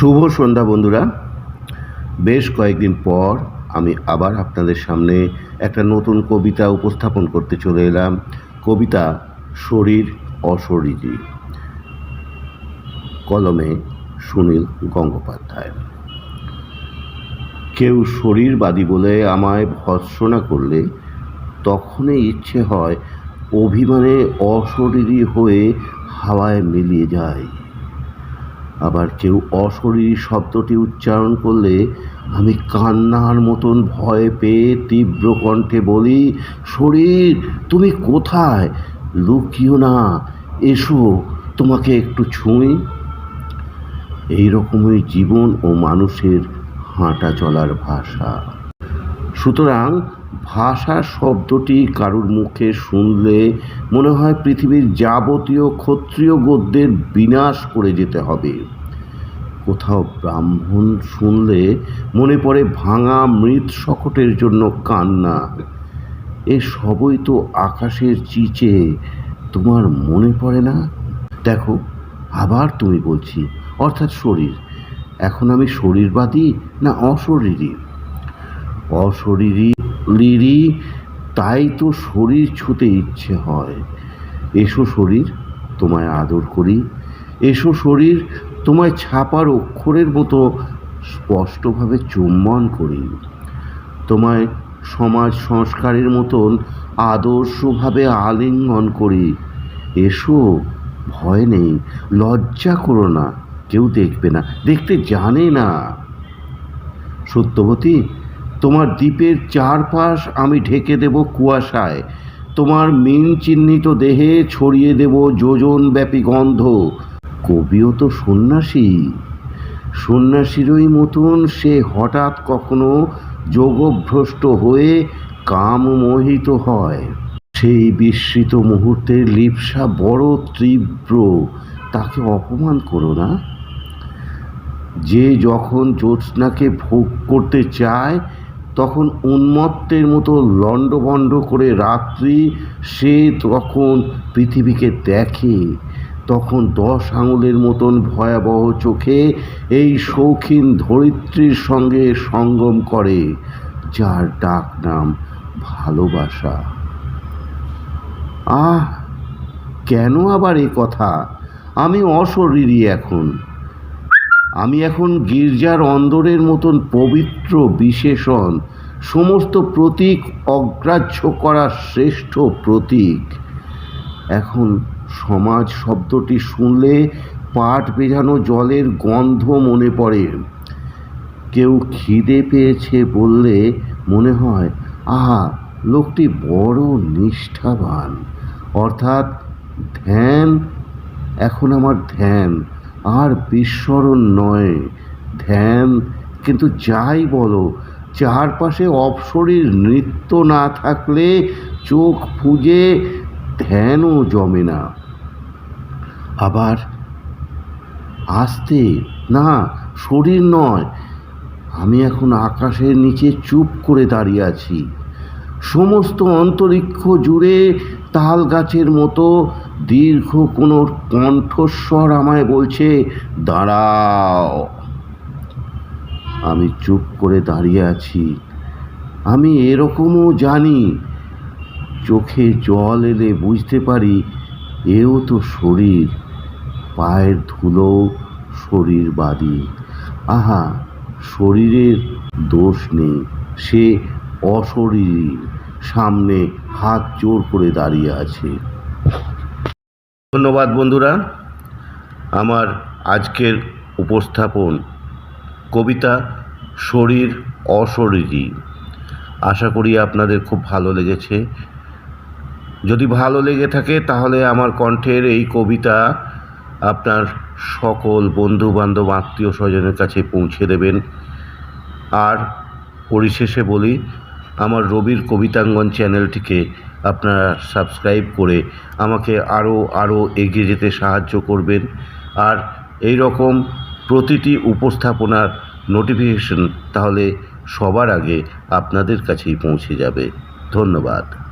শুভ সন্ধ্যা বন্ধুরা। বেশ কয়েকদিন পর আমি আবার আপনাদের সামনে একটা নতুন কবিতা উপস্থাপন করতে চলে এলাম। কবিতা শরীর অশরীরী। কলমে সুনীল গঙ্গোপাধ্যায়। কেউ শরীরবাদী বলে আমায় ভৎসনা করলে তখনই ইচ্ছে হয় অভিমানে অশরীরী হয়ে হাওয়ায় মিলিয়ে যায় আবার কেউ অশরীরী শব্দটি উচ্চারণ করলে আমি কান্নার মতন ভয় পেয়ে তীব্র কণ্ঠে বলি, শরীর, তুমি কোথায়? লুকিও না, এসো, তোমাকে একটু ছুঁই। এই রকমই জীবন ও মানুষের হাঁটা চলার ভাষা। সুতরাং ভাষা শব্দটি কারুর মুখে শুনলে মনে হয় পৃথিবীর যাবতীয় ক্ষত্রিয় গদ্যের বিনাশ করে যেতে হবে। কোথাও ব্রাহ্মণ শুনলে মনে পড়ে ভাঙা মৃত শকটের জন্য কান্না। এ সবই তো আকাশের চিচে, তোমার মনে পড়ে না? দেখো, আবার তুমি বলছি, অর্থাৎ শরীর। এখন আমি শরীরবাদী না অশরীরী? অশরীরী তাই তো শরীর ছুতে ইচ্ছে হয়। এসো শরীর, তোমায় আদর করি। এসো শরীর, তোমায় ছাপার অক্ষরের মতো স্পষ্টভাবে চুম্বন করি। তোমায় সমাজ সংস্কারের মতন আদর্শভাবে আলিঙ্গন করি। এসো, ভয় নেই, লজ্জা করো না, কেউ দেখবে না, দেখতে জানে না। সত্যবতী তোমার দ্বীপের চারপাশ আমি ঢেকে দেব কুয়াশায়। তোমার মিন চিহ্নিত দেহে ছড়িয়ে দেব যোজনব্যাপী গন্ধ। কবিও তো সন্ন্যাসী। সন্ন্যাসীরই মতন সে হঠাৎ কখনো যোগভ্রষ্ট হয়ে কামমোহিত হয়। সেই বিস্মৃত মুহূর্তের লিপসা বড় তীব্র। তাকে অপমান করো না। যে যখন জ্যোৎস্নাকে ভোগ করতে চায় তখন উন্মত্তের মতো লণ্ডভণ্ড করে রাত্রি সে তখন পৃথিবীকে দেখে, তখন দশ আঙুলের মতন ভয়াবহ চোখে এই শৌখিন ধরিত্রীর সঙ্গে সঙ্গম করে, যার ডাক নাম ভালোবাসা। আহ, কেন আবার এ কথা? আমি অশরীরী এখন। আমি এখন গির্জার অন্দরের মতন পবিত্র বিশেষণ, সমস্ত প্রতীক অগ্রাহ্য করা শ্রেষ্ঠ প্রতীক। এখন সমাজ শব্দটি শুনলে পাট বেজানো জলের গন্ধ মনে পড়ে। কেউ খিদে পেয়েছে বললে মনে হয়, আহা, লোকটি বড় নিষ্ঠাবান। অর্থাৎ ধ্যান, এখন আমার ধ্যান। আর বিস্মরণ নয়। ধ্যান, কিন্তু যাই বলো, চারপাশে অপসরীর নৃত্য না থাকলে চোখ ফুজে ধ্যানও জমে না। আবার আসতে, না, শরীর নয়, আমি এখন আকাশের নিচে চুপ করে দাঁড়িয়ে আছি। সমস্ত অন্তরিক্ষ জুড়ে তাল গাছের মতো দীর্ঘ কোনো কণ্ঠস্বর আমায় বলছে, দাঁড়াও। আমি চুপ করে দাঁড়িয়ে আছি। আমি এরকমও জানি, চোখে জল এলে বুঝতে পারি এও তো শরীর, পায়ের ধুলো শরীরবাদী আহা, শরীরের দোষ নেই। সে অশরীরী, সামনে হাত জোর করে দাঁড়িয়ে আছে। ধন্যবাদ বন্ধুরা। আমার আজকের উপস্থাপন কবিতা শরীর অশরীরী আশা করি আপনাদের খুব ভালো লেগেছে। যদি ভালো লেগে থাকে তাহলে আমার কণ্ঠের এই কবিতা আপনার সকল বন্ধু বান্ধব আত্মীয় স্বজনের কাছে পৌঁছে দেবেন। আর পরিশেষে বলি আমার রবির কবিতাঙ্গন চ্যানেলটিকে আপনারা সাবস্ক্রাইব করে আমাকে আরও আরও এগিয়ে যেতে সাহায্য করবেন। আর এই রকম প্রতিটি উপস্থাপনার নোটিফিকেশন তাহলে সবার আগে আপনাদের কাছেই পৌঁছে যাবে। ধন্যবাদ।